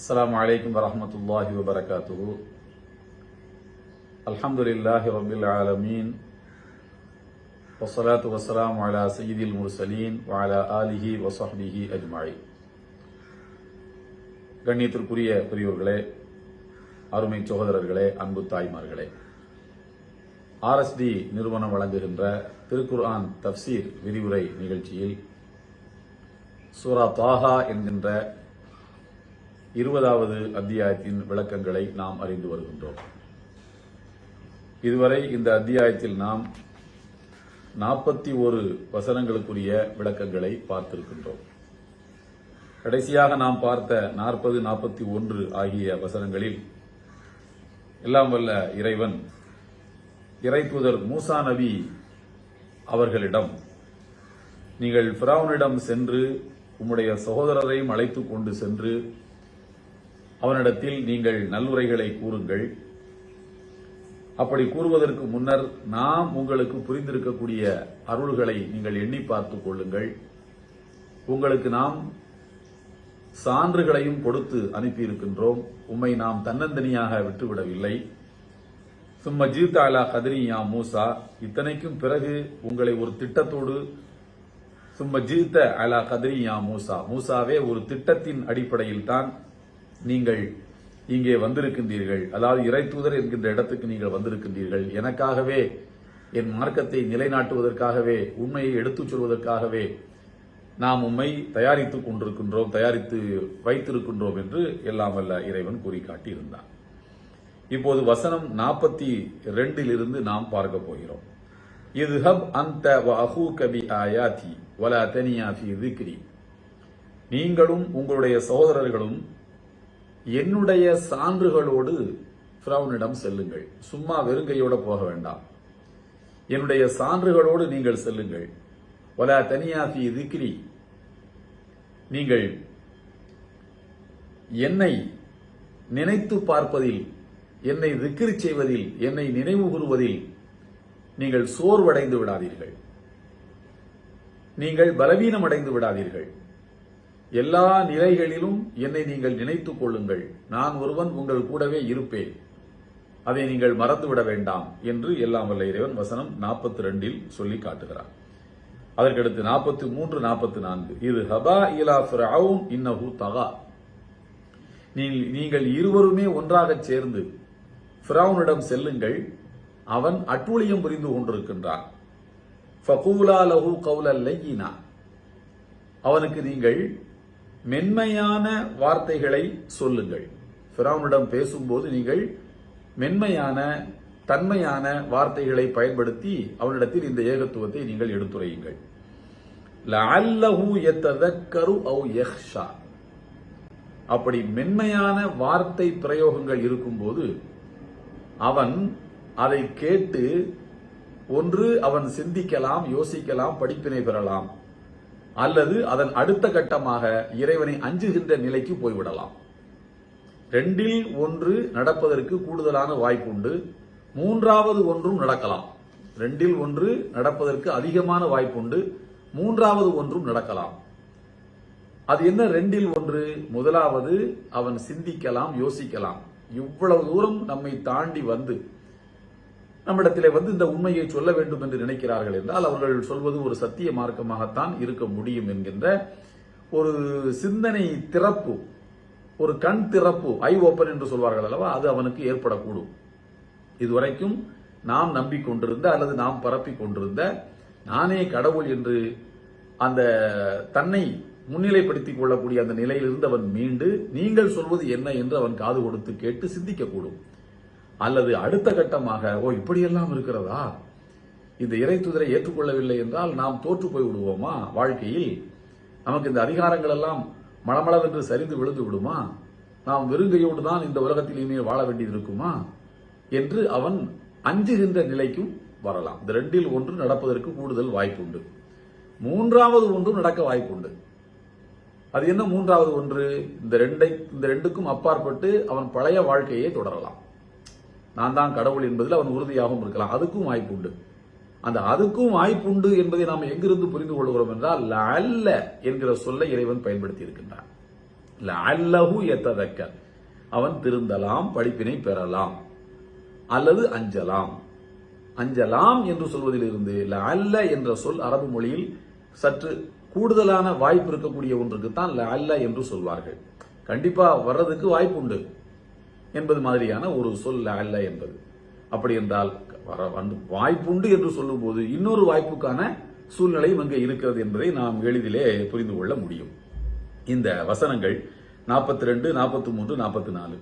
السلام عليكم ورحمة الله وبركاته الحمد لله رب العالمين والصلاة والسلام على سيد المرسلين وعلى آله وصحبه أجمعين கண்ணியத்திற்குரிய பெரியோர்களே அருமை சகோதரர்களே அன்பு தாய்மார்களே ஆர்எஸ்டி நிறுவனம் வழங்குகின்ற திருக்குர்ஆன் தப்சீர் விரிவுரை நிகழ்ச்சியில் சூரா தாஹா என்கின்ற இருபதாவது அத்தியாயத்தின் விளக்கங்களை நாம் அறிந்து வருகின்றோம். இதுவரை இந்த அத்தியாயத்தில் நாம் நாற்பத்தி ஒரு வசனங்களுக்குரிய விளக்கங்களை பார்த்திருக்கின்றோம். கடைசியாக நாம் பார்த்த நாற்பது நாற்பத்தி ஒன்று ஆகிய வசனங்களில் எல்லாம் வல்ல இறைவன் இறைத்துதர் மூசா நபி அவர்களிடம் நீங்கள் பிராவுனிடம் சென்று உம்முடைய சகோதரரையும் அழைத்துக் கொண்டு சென்று அவனிடத்தில் நீங்கள் நல்லுரைகளை கூறுங்கள். அப்படி கூறுவதற்கு முன்னர் நாம் உங்களுக்கு புரிந்திருக்கக்கூடிய அருள்களை நீங்கள் எண்ணி பார்த்துக் கொள்ளுங்கள். உங்களுக்கு நாம் சான்றுகளையும் கொடுத்து அனுப்பியிருக்கின்றோம். உம்மை நாம் தன்னந்தனியாக விட்டுவிடவில்லை. சும்ம ஜீர்தாலா அலா கதிரியா மூசா இத்தனைக்கும் பிறகு உங்களை ஒரு திட்டத்தோடு சும்ம ஜீத்த அலா கதிரியா மூசா மூசாவே ஒரு திட்டத்தின் அடிப்படையில் தான் நீங்கள் இங்கே வந்திருக்கின்றீர்கள். அதாவது இறை தூதர் என்கின்ற இடத்துக்கு நீங்கள் வந்திருக்கின்றீர்கள். எனக்காகவே என் மார்க்கத்தை நிலைநாட்டுவதற்காகவே உண்மையை எடுத்துச் சொல்வதற்காகவே நாம் உண்மை தயாரித்துக் கொண்டிருக்கின்றோம் தயாரித்து வைத்திருக்கின்றோம் என்று எல்லாம் வல்ல இறைவன் கூறி காட்டியிருந்தான் இப்போது வசனம் நாற்பத்தி ரெண்டிலிருந்து நாம் பார்க்க போகிறோம். இது ஹப் அந்த அஹூ கபி ஆயாதி வலா தனியா திக்ரி. நீங்களும் உங்களுடைய சகோதரர்களும் என்னுடைய சான்றுகளோடு ஃபிரௌனிடம் செல்லுங்கள். சும்மா வெறுங்கையோட போக வேண்டாம். என்னுடைய சான்றுகளோடு நீங்கள் செல்லுங்கள். ஒலா தனியாகி திக்ரி. நீங்கள் என்னை நினைத்து பார்ப்பதில் என்னை திக்ரி செய்வதில் என்னை நினைவு கூறுவதில் நீங்கள் சோர்வடைந்து விடாதீர்கள். நீங்கள் பலவீனம் அடைந்து விடாதீர்கள். எல்லா நிலைகளிலும் என்னை நீங்கள் நினைத்துக் கொள்ளுங்கள். நான் ஒருவன் உங்கள் கூடவே இருப்பேன். அதை நீங்கள் மறந்துவிட வேண்டாம் என்று எல்லாம் வல்ல இறைவன் வசனம் நாற்பத்தி ரெண்டில் சொல்லி காட்டுகிறார். அதற்கடுத்து நாற்பத்தி மூன்று நாற்பத்தி நான்கு. இது ஹபா இலா ஃபிரவுன் இன்னஹு தகா. நீங்கள் இருவருமே ஒன்றாக சேர்ந்து ஃபிரவுனிடம் செல்லுங்கள். அவன் அட்டூழியம் புரிந்து கொண்டிருக்கின்றான். ஃபகூலா லஹு கவுல லையினா அவனுக்கு நீங்கள் மென்மையான வார்த்தைகளை சொல்லுங்கள். ஃபிரவுனிடம் பேசும்போது நீங்கள் மென்மையான தன்மையான வார்த்தைகளை பயன்படுத்தி அவனிடத்தில் இந்த ஏகத்துவத்தை நீங்கள் எடுத்துரையுங்கள். அப்படி மென்மையான வார்த்தை பிரயோகங்கள் இருக்கும்போது அவன் அதை கேட்டு ஒன்று அவன் சிந்திக்கலாம் யோசிக்கலாம் படிப்பினை பெறலாம். அல்லது அதன் அடுத்த கட்டமாக இறைவனை அஞ்சுகின்ற நிலைக்கு போய்விடலாம். ரெண்டில் ஒன்று நடப்பதற்கு கூடுதலான வாய்ப்புண்டு. மூன்றாவது ஒன்றும் நடக்கலாம். ரெண்டில் ஒன்று நடப்பதற்கு அதிகமான வாய்ப்புண்டு. மூன்றாவது ஒன்றும் நடக்கலாம். அது என்ன ரெண்டில் ஒன்று? முதலாவது அவன் சிந்திக்கலாம் யோசிக்கலாம். இவ்வளவு தூரம் நம்மை தாண்டி வந்து நம்மிடத்திலே வந்து இந்த உண்மையை சொல்ல வேண்டும் என்று நினைக்கிறார்கள் என்றால் அவர்கள் சொல்வது ஒரு சத்திய மார்க்கமாகத்தான் இருக்க முடியும் என்கின்ற ஒரு சிந்தனை திறப்பு ஒரு கண் திறப்பு ஐ ஓப்பன் என்று சொல்வார்கள் அல்லவா? அது அவனுக்கு ஏற்படக்கூடும். இதுவரைக்கும் நாம் நம்பிக்கொண்டிருந்த அல்லது நாம் பரப்பி கொண்டிருந்த நானே கடவுள் என்று அந்த தன்னை முன்னிலைப்படுத்திக் கொள்ளக்கூடிய அந்த நிலையிலிருந்து அவன் மீண்டு நீங்கள் சொல்வது என்ன என்று அவன் காது கொடுத்து கேட்டு சிந்திக்கக்கூடும். அல்லது அடுத்த கட்டமாக ஓ இப்படியெல்லாம் இருக்கிறதா? இந்த இறை துதிரை ஏற்றுக்கொள்ளவில்லை என்றால் நாம் தோற்று போய் விடுவோமா? வாழ்க்கையில் நமக்கு இந்த அதிகாரங்கள் எல்லாம் மளமளவென்று சரிந்து விழுந்து விடுமா? நாம் வெறுங்கையோடு தான் இந்த உலகத்தில் இனிமேல் வாழ வேண்டியது இருக்குமா? என்று அவன் அஞ்சுகின்ற நிலைக்கும் வரலாம். இந்த ரெண்டில் ஒன்று நடப்பதற்கு கூடுதல் வாய்ப்புண்டு. மூன்றாவது ஒன்றும் நடக்க வாய்ப்புண்டு. அது என்ன மூன்றாவது ஒன்று? இந்த ரெண்டை இந்த ரெண்டுக்கும் அப்பாற்பட்டு அவன் பழைய வாழ்க்கையை தொடரலாம். நான் தான் கடவுள் என்பதில் அவன் உறுதியாகவும் இருக்கலாம். அதுக்கும் வாய்ப்புண்டு அந்த அதுக்கும் வாய்ப்புண்டு என்பதை நாம் எங்கிருந்து புரிந்து கொள்கிறோம் என்றால் அல்ல என்கிற சொல்லை இறைவன் பயன்படுத்தி இருக்கின்றான். லஅல்லஹு யத்ததக்கர் அவன் திருந்தலாம் படிப்பினை பெறலாம் அல்லது அஞ்சலாம். அஞ்சலாம் என்று சொல்வதிலிருந்து அல்ல என்ற சொல் அரபு மொழியில் சற்று கூடுதலான வாய்ப்பு இருக்கக்கூடிய ஒன்றுக்கு தான் லஅல்ல என்று சொல்வார்கள். கண்டிப்பா வர்றதுக்கு வாய்ப்பு உண்டு. என்பது மாதிரியான ஒரு சொல் அல்ல என்பது. அப்படி என்றால் வர வந்து வாய்ப்புண்டு என்று சொல்லும்போது இன்னொரு வாய்ப்புக்கான சூழ்நிலையும் அங்கே இருக்கிறது என்பதை நாம் எளிதிலே புரிந்து கொள்ள முடியும். இந்த வசனங்கள் நாற்பத்தி ரெண்டு நாற்பத்தி மூன்று நாற்பத்தி நாலு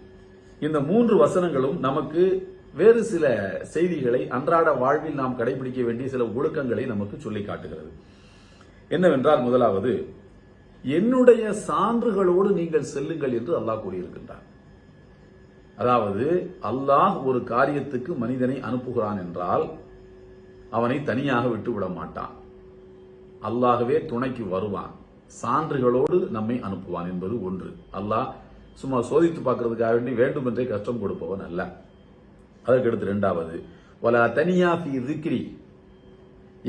இந்த மூன்று வசனங்களும் நமக்கு வேறு சில செய்திகளை அன்றாட வாழ்வில் நாம் கடைபிடிக்க வேண்டிய சில ஒழுக்கங்களை நமக்கு சொல்லி காட்டுகிறது. என்னவென்றால் முதலாவது என்னுடைய சான்றுகளோடு நீங்கள் செல்லுங்கள் என்று அல்லாஹ் கூறியிருக்கின்றார் அதாவது அல்லாஹ் ஒரு காரியத்துக்கு மனிதனை அனுப்புகிறான் என்றால் அவனை தனியாக விட்டு விட மாட்டான். அல்லாகவே துணைக்கு வருவான். சான்றுகளோடு நம்மை அனுப்புவான் என்பது ஒன்று. அல்லாஹ் சும்மா சோதித்து பார்க்கறதுக்காக வேண்டி வேண்டும் என்றே கஷ்டம் கொடுப்பவன் அல்ல. அதற்கடுத்து இரண்டாவது வலா தனியா ஃபி திக்ரி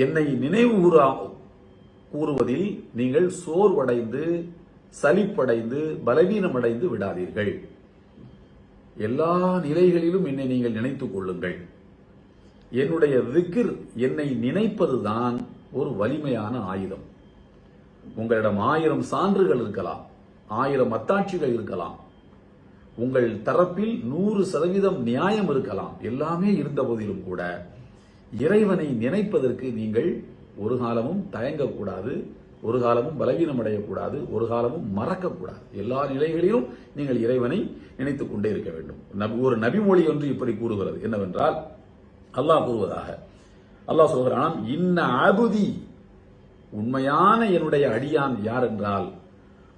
என்னை நினைவு கூறா கூறுவதில் நீங்கள் சோர்வடைந்து சலிப்படைந்து பலவீனமடைந்து விடாதீர்கள். எல்லா நிலைகளிலும் என்னை நீங்கள் நினைத்துக் கொள்ளுங்கள். என்னுடைய திக்ர் என்னை நினைப்பதுதான் ஒரு வலிமையான ஆயுதம். உங்களிடம் ஆயிரம் சான்றுகள் இருக்கலாம் ஆயிரம் அத்தாட்சிகள் இருக்கலாம். உங்கள் தரப்பில் நூறு சதவீதம் நியாயம் இருக்கலாம். எல்லாமே இருந்த போதிலும் கூட இறைவனை நினைப்பதற்கு நீங்கள் ஒரு காலமும் தயங்கக்கூடாது. ஒரு காலமும் பலவீனம் அடையக்கூடாது ஒரு காலமும் மறக்கக்கூடாது. எல்லா நிலைகளிலும் நீங்கள் இறைவனை நினைத்துக் கொண்டே இருக்க வேண்டும். ஒரு நபிமொழி ஒன்று இப்படி கூறுகிறது. என்னவென்றால் அல்லாஹ் கூறுவதாக. அல்லாஹ் சொல்கிறான் இன்ன அபுதி உண்மையான என்னுடைய அடியான் யார் என்றால்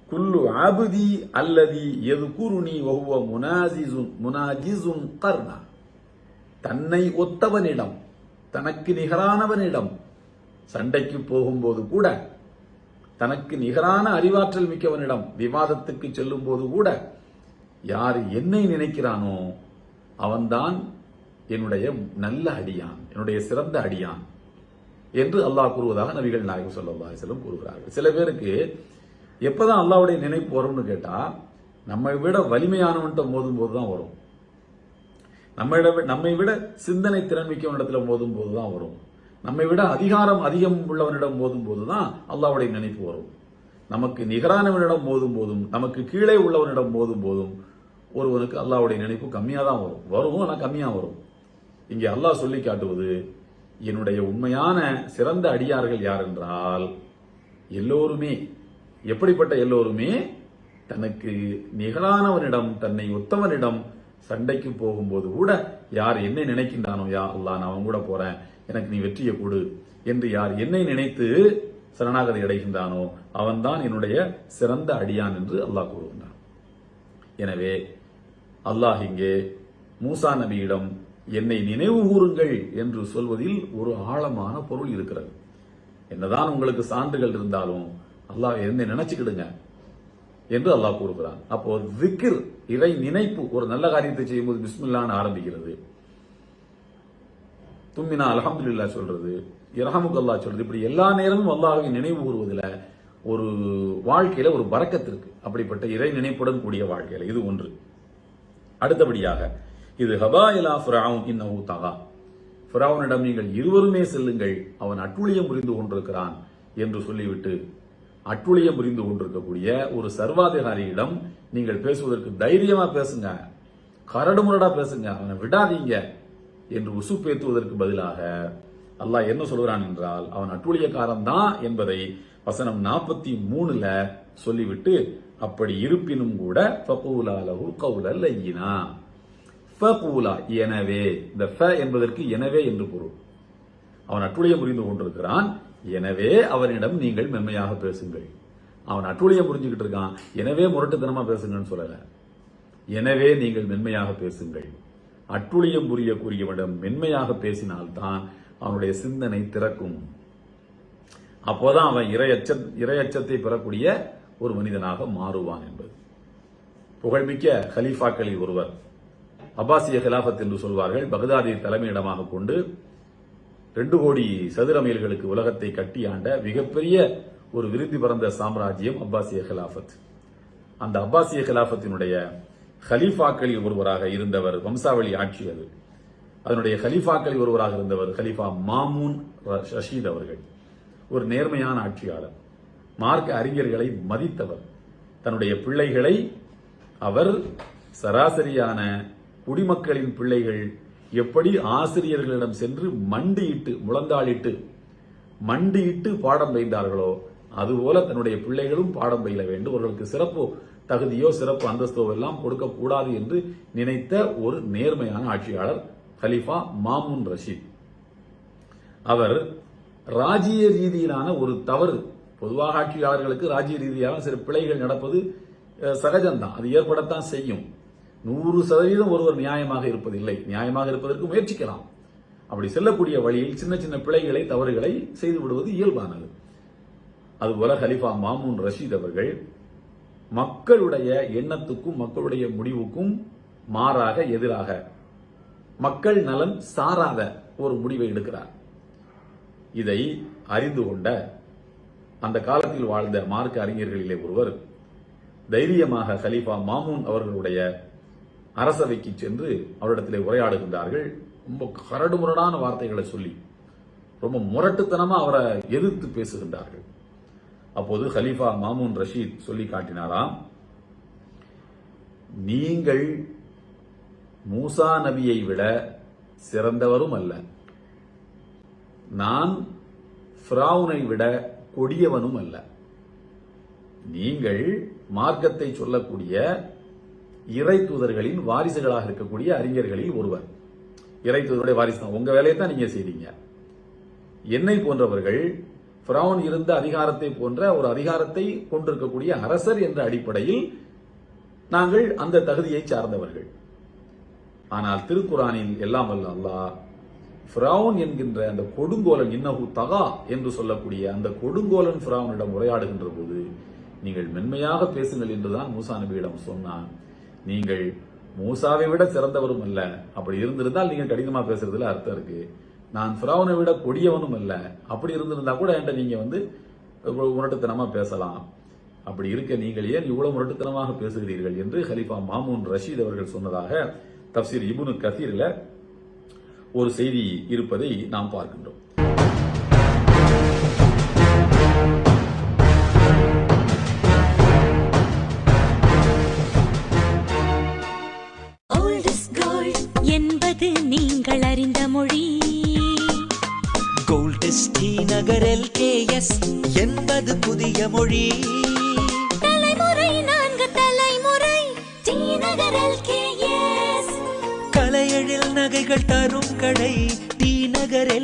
குல்லு அபுதி அல்லதி எது குருணி ஒவ்வொ முனாஜிசுன் முனாஜிசுன் கர்ணா தன்னை ஒத்தவனிடம் தனக்கு நிகரானவனிடம் சண்டைக்கு போகும்போது கூட தனக்கு நிகரான அறிவாற்றல் மிக்கவனிடம் விவாதத்துக்கு செல்லும் போது கூட யார் என்னை நினைக்கிறானோ அவன்தான் என்னுடைய நல்ல அடியான் என்னுடைய சிறந்த அடியான் என்று அல்லாஹ் கூறுவதாக நபிகள் நாயகம் ஸல்லல்லாஹு செல்லும் கூறுகிறார்கள். சில பேருக்கு எப்பதான் அல்லாவுடைய நினைப்பு வரும்னு கேட்டா நம்மை விட வலிமையானவன்ட்ட மோதும் போது தான் வரும். நம்மை விட நம்மை விட சிந்தனை திறன் மிக்கவனிடத்துல மோதும் போது தான் வரும். நம்மை விட அதிகாரம் அதிகம் உள்ளவனிடம் மோதும் போது தான் நினைப்பு வரும். நமக்கு நிகரானவனிடம் மோதும் போதும் நமக்கு கீழே உள்ளவனிடம் மோதும் போதும் ஒருவனுக்கு அல்லாவுடைய நினைப்பு கம்மியாக தான் வரும். வரும் ஆனால் கம்மியாக வரும். இங்கே அல்லாஹ் சொல்லி காட்டுவது என்னுடைய உண்மையான சிறந்த அடியார்கள் யார் என்றால் எல்லோருமே எப்படிப்பட்ட எல்லோருமே தனக்கு நிகரானவனிடம் தன்னை ஒத்தவனிடம் சண்டைக்கு போகும்போது கூட யார் என்னை நினைக்கின்றானோ யா அல்லாஹ் நான் அவன் கூட போறேன். எனக்கு நீ வெற்றியை கொடு. என்று யார் என்னை நினைத்து சரணாகதி அடைகின்றானோ அவன்தான் என்னுடைய சிறந்த அடியான் என்று அல்லாஹ் கூறுகின்றான். எனவே அல்லாஹ் இங்கே மூசா நபியிடம் என்னை நினைவு கூறுங்கள் என்று சொல்வதில் ஒரு ஆழமான பொருள் இருக்கிறது. என்னதான் உங்களுக்கு சான்றுகள் இருந்தாலும் அல்லாஹ் என்னை நினைச்சுக்கிடுங்க. என்று அல்லாஹ் கூறுகிறான். அப்போ திக்ர் இறை நினைப்பு ஒரு நல்ல காரியத்தை செய்யும்போது பிஸ்மில்லான்னு ஆரம்பிக்கிறது. தும்மினா அல்ஹம்துலில்லாஹ் சொல்றது இரஹமுக்கு அல்லாஹ் சொல்றது. இப்படி எல்லா நேரமும் அல்லாஹ்வை நினைவு கூறுவதில் ஒரு வாழ்க்கையில ஒரு பறக்கத்து இருக்கு. அப்படிப்பட்ட இறை நினைப்புடன் கூடிய வாழ்க்கையில இது ஒன்று. அடுத்தபடியாக இது ஹபா இலா ஃபிராவும் இன்னஹு தகா. ஃபிராவனிடம் நீங்கள் இருவருமே செல்லுங்கள் அவன் அட்டுழியம் புரிந்து கொண்டிருக்கிறான் என்று சொல்லிவிட்டு அட்டுழியம் புரிந்து கொண்டிருக்கக்கூடிய ஒரு சர்வாதிகாரியிடம் நீங்கள் பேசுவதற்கு தைரியமா பேசுங்க. கரடுமுரடா பேசுங்க. அவனை விடாதீங்க என்று உசுப்பேத்துவதற்கு பதிலாக அல்லாஹ் என்ன சொல்கிறான் என்றால் அவன் அட்டுழியக்காரன் தான் என்பதை வசனம் நாற்பத்தி மூணுல சொல்லிவிட்டு அப்படி இருப்பினும் கூட ஃபகூலா லஹு லையினா. ஃபகூலா எனவே. இந்த ஃப என்பதற்கு எனவே என்று பொருள். அவன் அட்டுழியம் புரிந்து கொண்டிருக்கிறான். எனவே அவனிடம் நீங்கள் மென்மையாக பேசுங்கள். அவன் அட்டுழியம் புரிஞ்சுக்கிட்டு இருக்கான். எனவே முரட்டுத்தனமா பேசுங்கன்னு சொல்லல. எனவே நீங்கள் மென்மையாக பேசுங்கள். அட்டுழியம் புரியக்கூடியவனிடம் மென்மையாக பேசினால்தான் அவனுடைய சிந்தனை திறக்கும். அப்போதான் அவன் இரையச்ச இரையச்சத்தை பெறக்கூடிய ஒரு மனிதனாக மாறுவான் என்பது. புகழ்மிக்க ஹலீஃபாக்களில் ஒருவர் அப்பாசிய கிலாஃபத் என்று சொல்வார்கள் பகதாதியை தலைமையிடமாக கொண்டு ரெண்டு கோடி சதுர மைல்களுக்கு உலகத்தை கட்டி ஆண்ட மிகப்பெரிய ஒரு விருதி பறந்த சாம்ராஜ்யம் அப்பாசிய கிலாஃபத் அந்த அப்பாசிய கலாபத்தினுடைய ஹலீஃபாக்களில் ஒருவராக இருந்தவர் வம்சாவளி ஆட்சி அது. அதனுடைய ஹலீஃபாக்களில் ஒருவராக இருந்தவர் ஹலீஃபா மாமூன் ரஷீத் அவர்கள். ஒரு நேர்மையான ஆட்சியாளர். மார்க்க அறிஞர்களை மதித்தவர். தன்னுடைய பிள்ளைகளை அவர் சராசரியான குடிமக்களின் பிள்ளைகள் எப்படி ஆசிரியர்களிடம் சென்று மண்டியிட்டு முழந்தாளிட்டு மண்டியிட்டு பாடம் பயின்றார்களோ அதுபோல தன்னுடைய பிள்ளைகளும் பாடம் பயில வேண்டும். அவர்களுக்கு சிறப்பு தகுதியோ சிறப்பு அந்தஸ்தோ எல்லாம் கொடுக்கக்கூடாது என்று நினைத்த ஒரு நேர்மையான ஆட்சியாளர் கலிஃபா மாமுன் ரஷீத். அவர் ராஜ்ய ரீதியிலான ஒரு தவறு. பொதுவாக ஆட்சியாளர்களுக்கு ராஜ்ய ரீதியான சில பிழைகள் நடப்பது சகஜம்தான். அது ஏற்படத்தான் செய்யும். நூறு சதவீதம் ஒருவர் நியாயமாக இருப்பதில்லை. நியாயமாக இருப்பதற்கு முயற்சிக்கலாம். அப்படி செல்லக்கூடிய வழியில் சின்ன சின்ன பிழைகளை தவறுகளை செய்து விடுவது இயல்பானது. அதுபோல ஹலிஃபா மாமூன் ரஷீத் அவர்கள் மக்களுடைய எண்ணத்துக்கும் மக்களுடைய முடிவுக்கும் மாறாக எதிராக மக்கள் நலன் சாராத ஒரு முடிவை எடுக்கிறார். இதை அறிந்து கொண்ட அந்த காலத்தில் வாழ்ந்த மார்க்க அறிஞர்களிலே ஒருவர் தைரியமாக ஹலீஃபா மாமூன் அவர்களுடைய அரசவைக்கு சென்று அவரிடத்திலே உரையாடுகின்றார்கள். ரொம்ப கரடுமுரடான வார்த்தைகளை சொல்லி ரொம்ப முரட்டுத்தனமாக அவரை எதிர்த்து பேசுகின்றார்கள். அப்போது ஹலீஃபா மாமூன் ரஷீத் சொல்லி காட்டினாராம் நீங்கள் மூசா நபியை விட சிறந்தவரும் அல்ல. நான் ஃபிரௌனை விட கொடியவனும் அல்ல. நீங்கள் மார்க்கத்தை சொல்லக்கூடிய இறை தூதர்களின் வாரிசுகளாக இருக்கக்கூடிய அறிஞர்களில் ஒருவர். இறை தூதருடைய வாரிசு தான். உங்க வேலையை தான் நீங்க செய்றீங்க. என்னை போன்றவர்கள் ஃபிரௌன் இருந்த அதிகாரத்தை போன்ற ஒரு அதிகாரத்தை கொண்டிருக்கக்கூடிய அரசர் என்ற அடிப்படையில் நாங்கள் அந்த தகுதியை சார்ந்தவர்கள். ஆனால் திருக்குரானில் எல்லாம் அல்ல அல்லாஹ் ஃபிரௌன் என்கின்ற அந்த கொடுங்கோலன் இன்னகு தகா என்று சொல்லக்கூடிய அந்த கொடுங்கோலன் ஃபிரௌனிடம் உரையாடுகின்ற போது நீங்கள் மென்மையாக பேசுங்கள் என்றுதான் மூசா நபியிடம் சொன்னான். நீங்கள் மூசாவை விட சிறந்தவரும் அல்ல. அப்படி இருந்திருந்தால் நீங்கள் கடினமா பேசுறதுல அர்த்தம் இருக்கு. நான் ஃபிரௌனை விட கொடியவனும் அல்ல. அப்படி இருந்திருந்தா கூட என்கிட்ட நீங்க வந்து முரட்டுத்தனமா பேசலாம். அப்படி இருக்க நீங்கள் ஏன் இவ்வளவு முரட்டுத்தனமாக பேசுகிறீர்கள் என்று ஹலிஃபா மாமூன் ரஷீத் அவர்கள் சொன்னதாக தப்சீர் இபுனு கசீரில் ஒரு செய்தி இருப்பதை நாம் பார்க்கின்றோம்.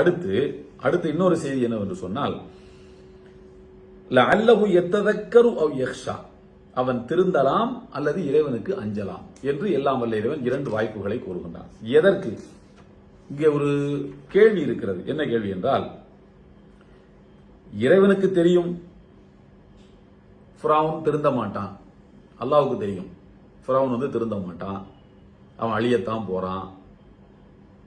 அடுத்து அடுத்து இன்னொரு செய்தி என்னவென்று சொன்னால் லஅல்லஹு எத்ததக்கரு அவ் யக்ஷா அவன் திருந்தலாம் அல்லது இறைவனுக்கு அஞ்சலாம் என்று எல்லாம் வல்ல இறைவன் இரண்டு வாய்ப்புகளை கூறுகின்றான். எதற்கு? இங்கே ஒரு கேள்வி இருக்கிறது. என்ன கேள்வி என்றால் இறைவனுக்கு தெரியும் ஃபிரௌன் திருந்த மாட்டான். அல்லாவுக்கு தெரியும். ஃபிரௌன் வந்து திருந்த மாட்டான். அவன் அழியத்தான் போறான்.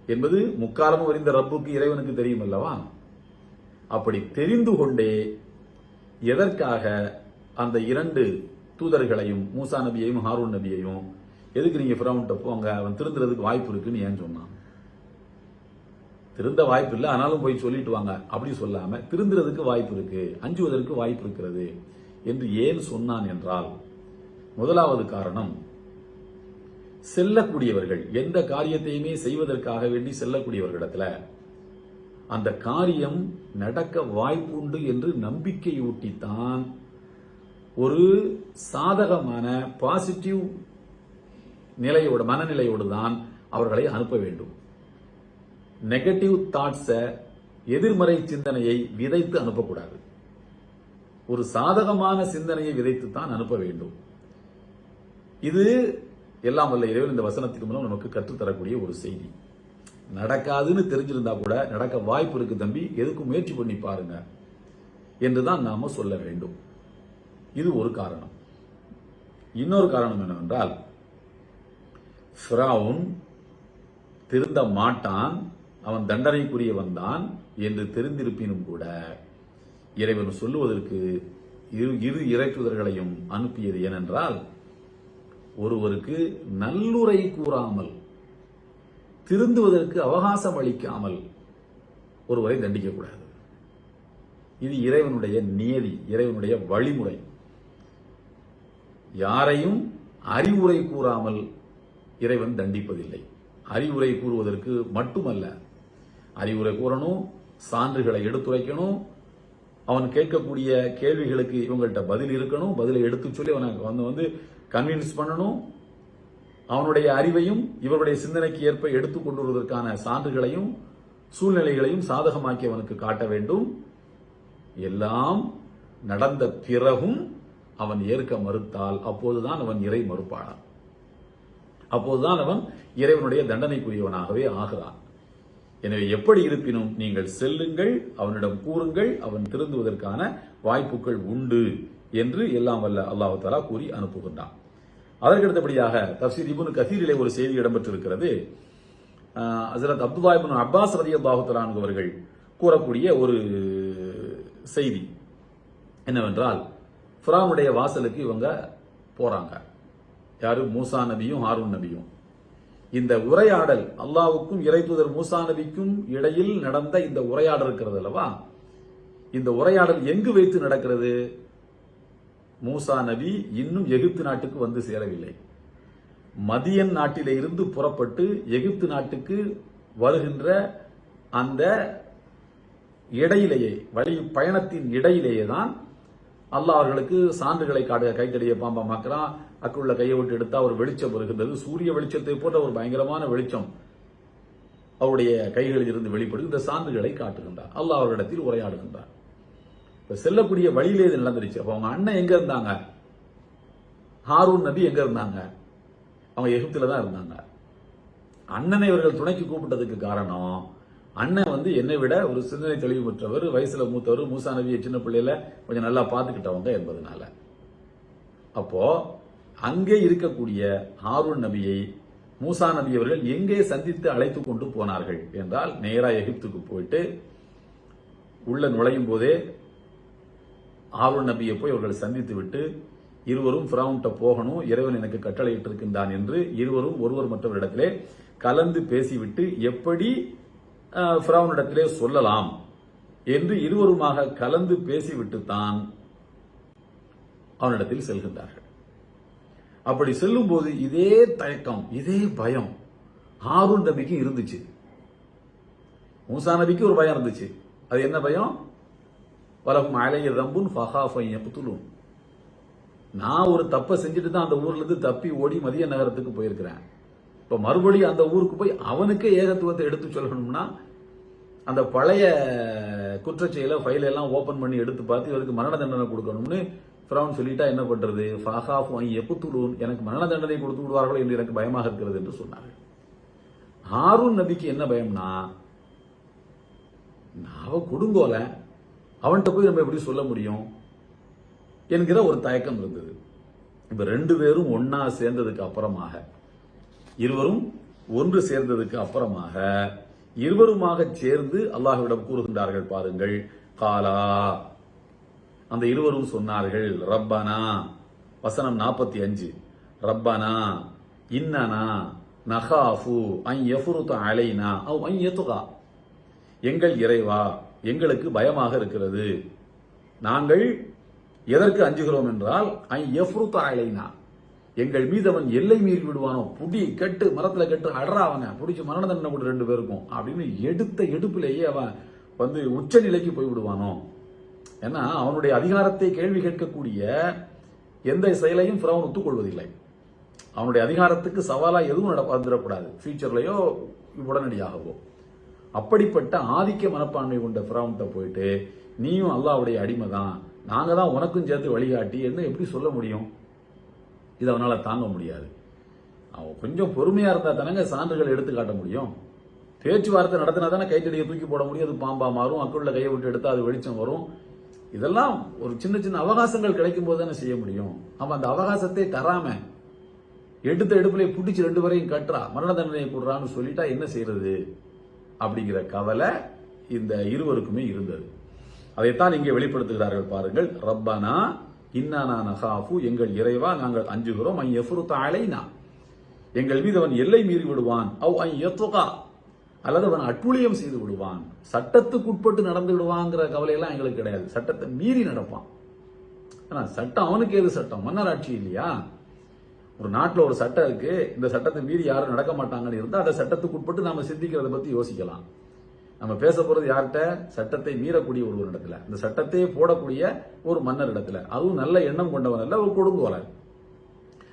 என்பது முக்காலமும் அறிந்த ரப்புக்கு இறைவனுக்கு தெரியும் அல்லவா அப்படி தெரிந்து கொண்டே எதற்காக அந்த இரண்டு தூதர்களையும் மூசா நபியையும் ஹாரூன் நபியையும் எதுக்கு நீங்க ஃபிரௌன்ட்ட போங்க அவன் திருந்துறதுக்கு வாய்ப்பு இருக்குன்னு ஏன் சொன்னான்? திருந்த வாய்ப்பு இல்லை ஆனாலும் போய் சொல்லிட்டு வாங்க. அப்படி சொல்லாம திருந்துறதுக்கு வாய்ப்பு இருக்கு அஞ்சுவதற்கு வாய்ப்பு இருக்கிறது என்று ஏன் சொன்னான் என்றால் முதலாவது காரணம் செல்லக்கூடியவர்கள் எந்த காரியத்தையுமே செய்வதற்காக வேண்டி செல்லக்கூடியவர்களிடத்துல அந்த காரியம் நடக்க வாய்ப்புண்டு என்று நம்பிக்கையூட்டித்தான் ஒரு சாதகமான பாசிட்டிவ் நிலையோடு மனநிலையோடு தான் அவர்களை அனுப்ப வேண்டும். நெகட்டிவ் தாட்ஸை எதிர்மறை சிந்தனையை விதைத்து அனுப்பக்கூடாது. ஒரு சாதகமான சிந்தனையை விதைத்து தான் அனுப்ப வேண்டும். இது எல்லாம் வல்ல இறைவன் இந்த வசனத்துக்கு மூலம் நமக்கு கற்றுத்தரக்கூடிய ஒரு செய்தி. நடக்காதுன்னு தெரிஞ்சிருந்தா கூட நடக்க வாய்ப்பு இருக்கு தம்பி எதுக்கு முயற்சி பண்ணி பாருங்க என்றுதான் நாம சொல்ல வேண்டும். இது ஒரு காரணம். இன்னொரு காரணம் என்னவென்றால் ஃபிரௌன் திருந்த மாட்டான் அவன் தண்டனைக்குரியவன் தான் என்று தெரிந்திருப்பினும் கூட இறைவன் சொல்லுவதற்கு இரு இரு இறைத்துதர்களையும் அனுப்பியது ஏனென்றால் ஒருவருக்கு நல்லுரை கூறாமல் திருந்துவதற்கு அவகாசம் அளிக்காமல் ஒருவரை தண்டிக்கக்கூடாது இது இறைவனுடைய நியதி இறைவனுடைய வழிமுறை. யாரையும் அறிவுரை கூறாமல் இறைவன் தண்டிப்பதில்லை. அறிவுரை கூறுவதற்கு மட்டுமல்ல அறிவுரை கூறணும் சான்றுகளை எடுத்துரைக்கணும் அவன் கேட்கக்கூடிய கேள்விகளுக்கு இவங்கள்ட்ட பதில் இருக்கணும் பதிலை எடுத்து சொல்லி அவனை வந்து வந்து கன்வின்ஸ் பண்ணணும். அவனுடைய அறிவையும் இவருடைய சிந்தனைக்கு ஏற்ப எடுத்துக் கொண்டு வருவதற்கான சான்றுகளையும் சூழ்நிலைகளையும் சாதகமாக்கி அவனுக்கு காட்ட வேண்டும். எல்லாம் நடந்த பிறகும் அவன் ஏற்க மறுத்தால் அப்போதுதான் அவன் இறை மறுப்பானான். அப்போதுதான் அவன் இறைவனுடைய தண்டனைக்குரியவனாகவே ஆகிறான். எனவே எப்படி இருப்பினும் நீங்கள் செல்லுங்கள் அவனிடம் கூறுங்கள் அவன் திருந்துவதற்கான வாய்ப்புகள் உண்டு என்று எல்லாம் வல்ல அல்லாஹாலா கூறி அனுப்புகின்றான். அதற்கு அடுத்தபடியாக தப்சீர் இப்னு கசீரிலே ஒரு செய்தி இடம்பெற்றிருக்கிறது. ஆஹ் அப்துல்லா இபுன் அப்பாஸ் ரதி தஆலா அவர்கள் கூறக்கூடிய ஒரு செய்தி என்னவென்றால் ஃபிரௌனுடைய வாசலுக்கு இவங்க போறாங்க. யாரு? மூசா நபியும் ஹாரூன் நபியும். இந்த உரையாடல் அல்லாவுக்கும் இறைத்துதர் மூசா நபிக்கும் இடையில் நடந்த இந்த உரையாடல் இருக்கிறது அல்லவா? இந்த உரையாடல் எங்கு வைத்து நடக்கிறது? மூசா நபி இன்னும் எகிப்து நாட்டுக்கு வந்து சேரவில்லை. மதியன் நாட்டிலே இருந்து புறப்பட்டு எகிப்து நாட்டுக்கு வருகின்ற அந்த இடையிலேயே வழி பயணத்தின் இடையிலேயே தான் அல்லாஹ் அவர்களுக்கு சான்றுகளை காட்டுக கைத்தடியை பாம்பா மாக்கிறான். அக்குள்ள கையை விட்டு எடுத்தா ஒரு வெளிச்சம் வருகின்றது. சூரிய வெளிச்சத்தை போன்ற ஒரு பயங்கரமான வெளிச்சம் அவருடைய கைகளில் இருந்து வெளிப்படுது. இந்த சான்றுகளை காட்டுகின்றார். அல்லாஹ் அவரிடத்தில் உரையாடுகின்றார். இப்போ செல்லக்கூடிய வழியிலே இது நடந்துருச்சு. அப்போ அவங்க அண்ணன் எங்கே இருந்தாங்க? ஹாரூன் நபி எங்கே இருந்தாங்க? அவங்க எகிப்தில் தான் இருந்தாங்க. அண்ணனை இவர்கள் துணைக்கு கூப்பிட்டதுக்கு காரணம் அண்ணன் வந்து என்னை விட ஒரு சிந்தனை தெளிவு பெற்றவர் வயசுல மூத்தவர் மூசா நபியை சின்ன பிள்ளையில கொஞ்சம் நல்லா பார்த்துக்கிட்டவங்க என்பதனால. அப்போ அங்கே இருக்கக்கூடிய ஹாரூன் நபியை மூசா நபி அவர்கள் எங்கே சந்தித்து அழைத்து கொண்டு போனார்கள் என்றால் நேராக எகிப்துக்கு போயிட்டு உள்ள நுழையும் போதே ஹாரூன் நபியை போய் அவர்கள் சந்தித்து விட்டு இருவரும் ஃபிரௌன்ட்ட போகணும் இறைவன் எனக்கு கட்டளையிட்டிருக்கின்றான் என்று இருவரும் ஒருவர் மற்றவரிடத்திலே கலந்து பேசிவிட்டு எப்படி அஹ், ஃபிரௌனிடத்திலே சொல்லலாம் என்று இருவருமாக கலந்து பேசிவிட்டு தான் அவனிடத்தில் செல்கின்றார்கள். அப்படி செல்லும் போது இதே தயக்கம் இதே பயம் ஹாரூன் நபிக்கு இருந்துச்சு. மூசா நபிக்கு ஒரு பயம் இருந்துச்சு. அது என்ன பயம்? வலகும் அலைய தம்புன் ஃபஹாஃபை யக்துலூன். நான் ஒரு தப்பை செஞ்சுட்டு தான் அந்த ஊர்லேருந்து தப்பி ஓடி மதிய நகரத்துக்கு போயிருக்கிறேன். இப்போ மறுபடியும் அந்த ஊருக்கு போய் அவனுக்கே ஏகத்துவத்தை எடுத்து சொல்லணும்னா அந்த பழைய குற்றச்செயலை ஃபைல் எல்லாம் ஓப்பன் பண்ணி எடுத்து பார்த்து இவருக்கு மரண தண்டனை கொடுக்கணும்னு ஃபிரௌன் சொல்லிட்டா என்ன பண்றது? ஃபஹாஃப் எப்புத்துலூன் எனக்கு மரண தண்டனை கொடுத்து விடுவார்களோ என்று எனக்கு பயமாக இருக்கிறது என்று சொன்னார் ஹாரூன் நபிக்கு என்ன பயம்னா அவன் கொடுங்கோலை அவன்கிட்ட போய் நம்ம எப்படி சொல்ல முடியும் என்கிற ஒரு தயக்கம் இருந்தது. இப்ப ரெண்டு பேரும் ஒன்னா சேர்ந்ததுக்கு அப்புறமாக இருவரும் ஒன்று சேர்ந்ததுக்கு அப்புறமாக இருவருமாக சேர்ந்து அல்லாஹ்விடம் கூறுகின்றார்கள் பாருங்கள். காலா. அந்த இருவரும் சொன்னார்கள் ரப்பனா. வசனம் நாற்பத்தி அஞ்சு. ரப்பனா இன்னனா நகாஃபு ஐ யஃபுருத அலைனா அவ் ஐ எங்கள் இறைவா எங்களுக்கு பயமாக இருக்கிறது. நாங்கள் எதற்கு அஞ்சுகிறோம் என்றால் ஐ யஃப்ருத்த அலைனா. எங்கள் மீது அவன் எல்லை மீறி விடுவானோ புடி கட்டு மரத்துல கட்டு அடரா அவனை. பிடிச்சி மரண தண்டனை கூட ரெண்டு பேருக்கும். அப்படின்னு எடுத்த எடுப்பிலேயே அவன் வந்து உச்ச நிலைக்கு போய் விடுவானோ. ஏன்னா அவனுடைய அதிகாரத்தை கேள்வி கேட்கக்கூடிய எந்த செயலையும் ஃபிரௌன் ஒத்துக்கொள்வதில்லை. அவனுடைய அதிகாரத்துக்கு சவாலாக எதுவும் நட வந்துடக்கூடாது. உடனடியாகவோ. அப்படிப்பட்ட ஆதிக்க மனப்பான்மை கொண்ட ஃபிரௌன்ட்ட போயிட்டு நீயும் அல்லாவுடைய அடிமை தான் நாங்கள் தான் உனக்கும் சேர்த்து வழிகாட்டி. என்ன எப்படி சொல்ல முடியும்? இது அவனால் தாங்க முடியாது. அவன் கொஞ்சம் பொறுமையாக இருந்தால் தானேங்க சான்றுகள் எடுத்து காட்ட முடியும். பேச்சுவார்த்தை நடத்தினா தானே கைத்தடியை தூக்கி போட முடியும். அது பாம்பா மாறும் அக்குள்ள கையை விட்டு எடுத்தால் அது வெளிச்சம் வரும். இதெல்லாம் ஒரு சின்ன சின்ன அவகாசங்கள் கிடைக்கும் போது தானே செய்ய முடியும். அவன் அந்த அவகாசத்தை தராம எடுத்த எடுப்புலேயே பிடிச்சி ரெண்டு பேரையும் கட்டுறா. மரண தண்டனை கொடுறான்னு சொல்லிட்டா என்ன செய்யறது? அப்படிங்கிற கவலை இந்த இருவருக்குமே இருந்தது. அதைத்தான் இங்கே வெளிப்படுத்துகிறார்கள் பாருங்கள். ரப்பனா இன்னானா நகாஃபு. எங்கள் இறைவா நாங்கள் அஞ்சுகிறோம். ஐ எஃப்ருத்த அலைனா. எங்கள் மீது அவன் எல்லை மீறி விடுவான். அவ் ஐ எத்துகா அல்லது அவன் அட்டுழியம் செய்து விடுவான். சட்டத்துக்குட்பட்டு நடந்து விடுவாங்கிற கவலையெல்லாம் எங்களுக்கு கிடையாது. சட்டத்தை மீறி நடப்பான். ஆனால் சட்டம் அவனுக்கு ஏது சட்டம்? மன்னராட்சி இல்லையா? ஒரு நாட்டில் ஒரு சட்டம் இருக்கு. இந்த சட்டத்தை மீறி யாரும் நடக்க மாட்டாங்கன்னு இருந்தால் அந்த சட்டத்துக்கு உட்பட்டு நாம சிந்திக்கிறத பத்தி யோசிக்கலாம். நம்ம பேச போறது யார்கிட்ட? சட்டத்தை மீறக்கூடிய ஒரு இடத்துல. இந்த சட்டத்தையே போடக்கூடிய ஒரு மன்னர் இடத்துல. அதுவும் நல்ல எண்ணம் கொண்டவன் அல்ல ஒரு கொடுங்கோலன்.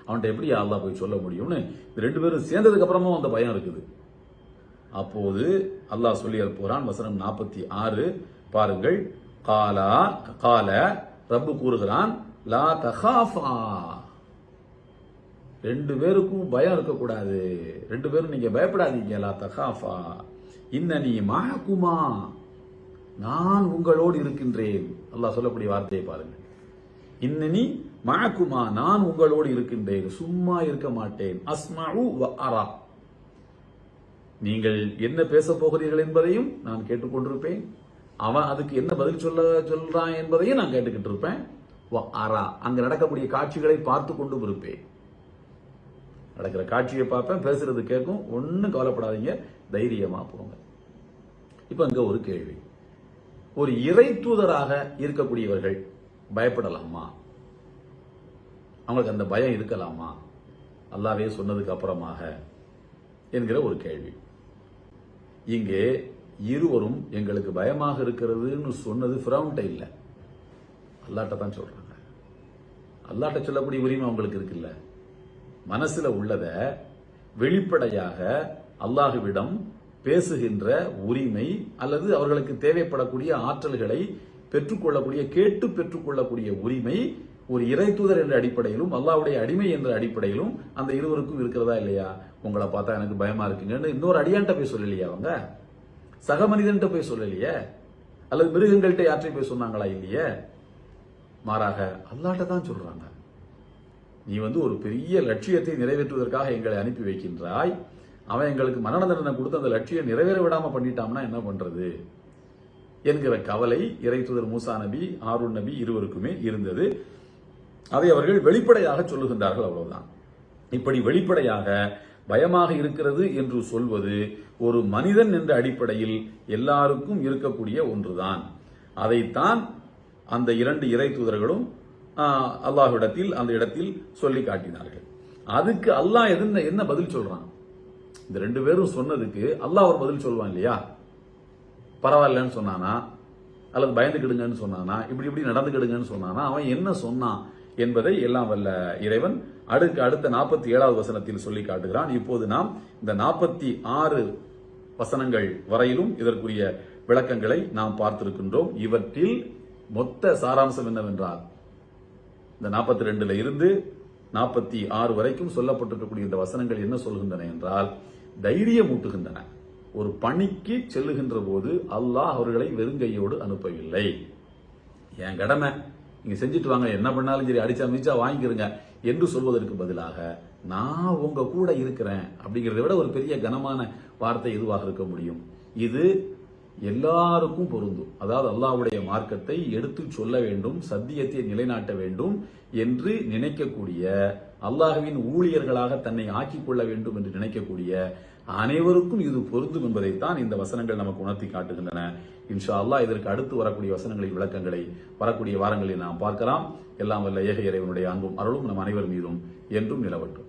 அவன்கிட்ட எப்படி அல்லாஹ் போய் சொல்ல முடியும்னு? இந்த ரெண்டு பேரும் சேர்ந்ததுக்கு அப்புறமும் அந்த பயம் இருக்குது. அப்போது அல்லாஹ் சொல்லி போறான் வசனம் நாற்பத்தி ஆறு பாருங்கள். காலா கால ரப்பு கூறுகிறான் லா தகாஃபா ரெண்டு பேருக்கும் பயம் இருக்கக்கூடாது. ரெண்டு பேரும் நீங்க பயப்படாதீங்க. லா தகாஃபா. இன்னனி மஹகுமா நான் உங்களோடு இருக்கின்றேன். அல்லாஹ் சொல்லக்கூடிய வார்த்தையை பாருங்க. இன்னனி மகக்குமா நான் உங்களோடு இருக்கின்றேன். சும்மா இருக்க மாட்டேன். அஸ்மாவு வ அரா. நீங்கள் என்ன பேச போகிறீர்கள் என்பதையும் நான் கேட்டுக்கொண்டிருப்பேன். அவன் அதுக்கு என்ன பதில் சொல்ல சொல்றான் என்பதையும் நான் கேட்டுக்கிட்டு இருப்பேன் வ அரா. அங்க நடக்கக்கூடிய காட்சிகளை பார்த்து கொண்டும் இருப்பேன். நடக்கிற காட்சியை பார்ப்பேன் பேசுறது கேட்கும். ஒன்றும் கவலைப்படாதீங்க தைரியமாக போங்க. இப்போ அங்கே ஒரு கேள்வி. ஒரு இறை தூதராக இருக்கக்கூடியவர்கள் பயப்படலாமா? அவங்களுக்கு அந்த பயம் இருக்கலாமா? அல்லாவே சொன்னதுக்கு அப்புறமாக என்கிற ஒரு கேள்வி. இங்கே இருவரும் எங்களுக்கு பயமாக இருக்கிறதுன்னு சொன்னது ஃபிரௌன்ட்ட இல்லை. அல்லாட்ட தான் சொல்றாங்க. அல்லாட்ட சொல்லக்கூடிய உரிமை அவங்களுக்கு இருக்குல்ல. மனசுல உள்ளத வெளிப்படையாக அல்லாஹுவிடம் பேசுகின்ற உரிமை அல்லது அவர்களுக்கு தேவைப்படக்கூடிய ஆற்றல்களை பெற்றுக்கொள்ளக்கூடிய கேட்டு பெற்றுக்கொள்ளக்கூடிய உரிமை ஒரு இறை தூதர் என்ற அடிப்படையிலும் அல்லாவுடைய அடிமை என்ற அடிப்படையிலும் அந்த இருவருக்கும் இருக்கிறதா இல்லையா? உங்களை பார்த்தா எனக்கு பயமா இருக்குங்கன்னு இன்னொரு அடியான்ட்ட போய் சொல்லலையா அவங்க? சக மனிதன்ட்ட போய் சொல்லலையே? அல்லது மிருகங்கள்கிட்ட யார்ட்டையும் போய் சொன்னாங்களா இல்லையே? மாறாக அல்லாட்ட தான் சொல்றாங்க. நீ வந்து ஒரு பெரிய லட்சியத்தை நிறைவேற்றுவதற்காக எங்களை அனுப்பி வைக்கின்றாய். அவன் எங்களுக்கு மரண தண்டனை கொடுத்து அந்த லட்சியம் நிறைவேற விடாமல் பண்ணிட்டான்னா என்ன பண்ணுறது என்கிற கவலை இறைத்துதர் மூசா நபி ஆருண் நபி இருவருக்குமே இருந்தது. அதை அவர்கள் வெளிப்படையாக சொல்லுகின்றார்கள் அவ்வளவுதான். இப்படி வெளிப்படையாக பயமாக இருக்கிறது என்று சொல்வது ஒரு மனிதன் என்ற அடிப்படையில் எல்லாருக்கும் இருக்கக்கூடிய ஒன்றுதான். அதைத்தான் அந்த இரண்டு இறை தூதர்களும் அல்லாஹ்விடத்தில் அந்த இடத்தில் சொல்லி காட்டினார்கள். அதுக்கு அல்லாஹ் எதுன்னு என்ன பதில் சொல்றான்? இந்த ரெண்டு பேரும் சொன்னதுக்கு அல்லாஹ் ஒரு பதில் சொல்லுவான் இல்லையா? பரவாயில்லன்னு சொன்னானா? அல்லது பயந்துக்கிடுங்கன்னு சொன்னானா? இப்படி இப்படி நடந்துக்கிடுங்கன்னு சொன்னானா? அவன் என்ன சொன்னான் என்பதை எல்லாம் வல்ல இறைவன் அடுக்க அடுத்த நாற்பத்தி ஏழாவது வசனத்தில் சொல்லி காட்டுகிறான். இப்போது நாம் இந்த நாற்பத்தி ஆறு வசனங்கள் வரையிலும் இதற்குரிய விளக்கங்களை நாம் பார்த்திருக்கின்றோம். இவற்றில் மொத்த சாராம்சம் என்னவென்றால் இந்த நாற்பத்தி ரெண்டுல இருந்து நாற்பத்தி ஆறு வரைக்கும் சொல்லப்பட்டிருக்கக்கூடிய இந்த வசனங்கள் என்ன சொல்கின்றன என்றால் தைரியம் ஊட்டுகின்றன. ஒரு பணிக்கு செல்லுகின்ற போது அல்லாஹ் அவர்களை வெறுங்கையோடு அனுப்பவில்லை. என் கடமை. நீங்க செஞ்சுட்டு வாங்க. என்ன பண்ணாலும் சரி அடிச்சா மிச்சா வாங்கிக்கிறங்க. என்று சொல்வதற்கு பதிலாக நான் உங்க கூட இருக்கிறேன் அப்படிங்கிறத விட ஒரு பெரிய கனமான வார்த்தை எதுவாக இருக்க முடியும்? இது எல்லாருக்கும் பொருந்தும். அதாவது அல்லாஹ்வுடைய மார்க்கத்தை எடுத்து சொல்ல வேண்டும் சத்தியத்தை நிலைநாட்ட வேண்டும் என்று நினைக்கக்கூடிய அல்லாஹுவின் ஊழியர்களாக தன்னை ஆக்கிக் கொள்ள வேண்டும் என்று நினைக்கக்கூடிய அனைவருக்கும் இது பொருந்தும் என்பதைத்தான் இந்த வசனங்கள் நமக்கு உணர்த்தி காட்டுகின்றன. இன்ஷா அல்லாஹ் இதற்கு அடுத்து வரக்கூடிய வசனங்களின் விளக்கங்களை வரக்கூடிய வாரங்களில் நாம் பார்க்கலாம். எல்லாம் வல்ல ஏக இறைவனுடைய அன்பும் அருளும் நம் அனைவர் மீதும் என்றும் நிலவட்டும்.